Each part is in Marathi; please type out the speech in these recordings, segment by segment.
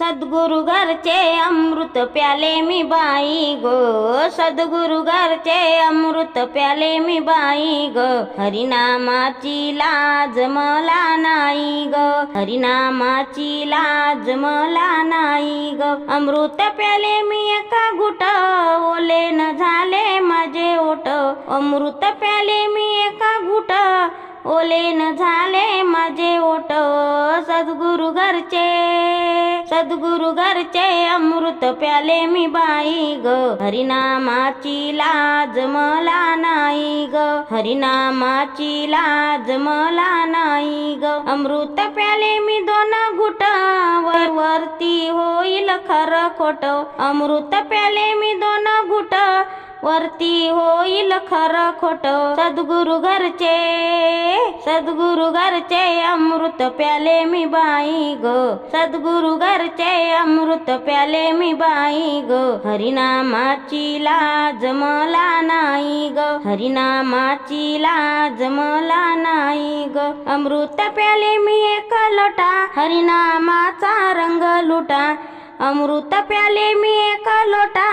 सद्गुरु घरचे अमृत प्याले मी बाई ग. सद्गुरु घरचे अमृत प्याले मी बाई ग. हरिनामाची लाज मला नाही ग. हरिनामाची लाज मला नाही ग. अमृत प्याले मी एका गुट ओले न झाले माझे ओट. अमृत प्याले मी ओलेन झाले माझे ओट. सद्गुरु घरचे सद्गुरु घरचे अमृत प्याले मी बाई ग. हरिनामाची लाज मला नाही ग. हरिनामाची लाज मला नाही ग. अमृत प्याले मी दोन घुट वरती होईल खरं खोट. अमृत प्याले मी दोन घुट वरती होईल खरं खोट. सद्गुरु घरचे सद्गुरु घरचे अमृत प्याले मी बाई ग. सद्गुरु घरचे अमृत प्याले मी बाई ग. हरिनामाची लाज मला नाही ग. हरिनामाची लाज मला नाही ग. अमृत प्याले मी एक लोटा हरिनामाचा रंग लुटा. अमृत प्याले मी एक लोटा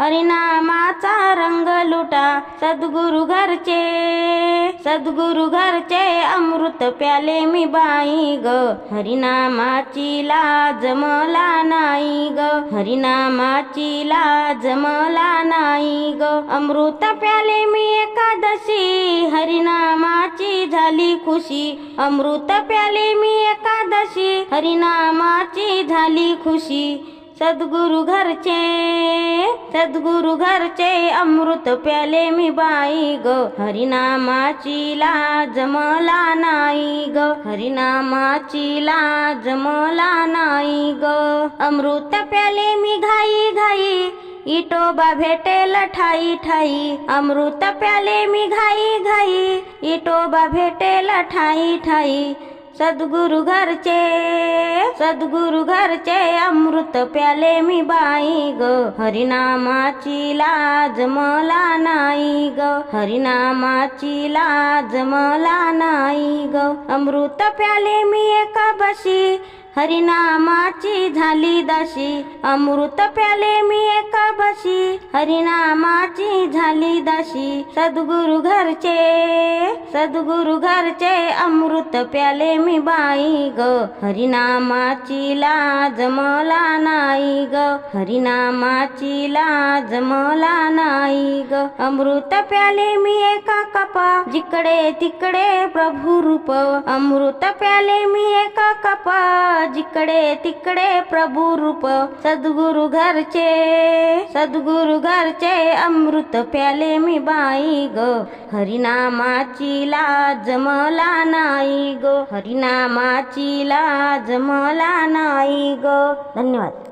हरिनामाचा रंग लुटा सद्गुरु घरचे. सद्गुरु घरचे अमृत प्याले मी बाई ग. हरिनामाची लाज मला नाही ग. हरिनामाची लाज मला नाही ग. अमृत प्याले मी एकादशी. हरिनामाची झाली खुशी. अमृत प्याले मी एकादशी. हरिनामाची झाली खुशी. सद्गुरु घरचे सद्गुरु घरचे अमृत प्याले मी बाई ग. हरिनामाची लाज मला नाही ग. हरिनामाची लाज मला नाही ग. अमृत प्याले मी घाई घाई इटोबा भेटेल ठाई ठाई. अमृत प्याले मी घाई घाई इटोबा भेटेल ठाई ठाई. सद्गुरु घरचे सद्गुरु घरचे अमृत प्याले मी बाई ग. हरिनामाची लाज मला नाही ग. हरिनामाची लाज मला नाही ग. अमृत प्याले मी एका बशी हरिनामाची झाली दाशी. अमृत प्याले मी एका बशी हरिनामाची झाली दाशी सद्गुरु घरचे सद्गुरु घरचे अमृत प्याले मी बाई ग. हरिनामाची लाज मला नाही ग. हरिनामाची लाज मला नाही ग. अमृत प्याले मी एका कपा जिकडे तिकडे प्रभू रूप अमृत प्याले मी एका कपा. जिकडे तिकडे प्रभु रूप सद्गुरु घरचे सद्गुरु घरचे अमृत प्याले मी बाई ग. हरिनामाची लाज मला नाही ग. हरिनामाची लाज मला नाही ग. धन्यवाद.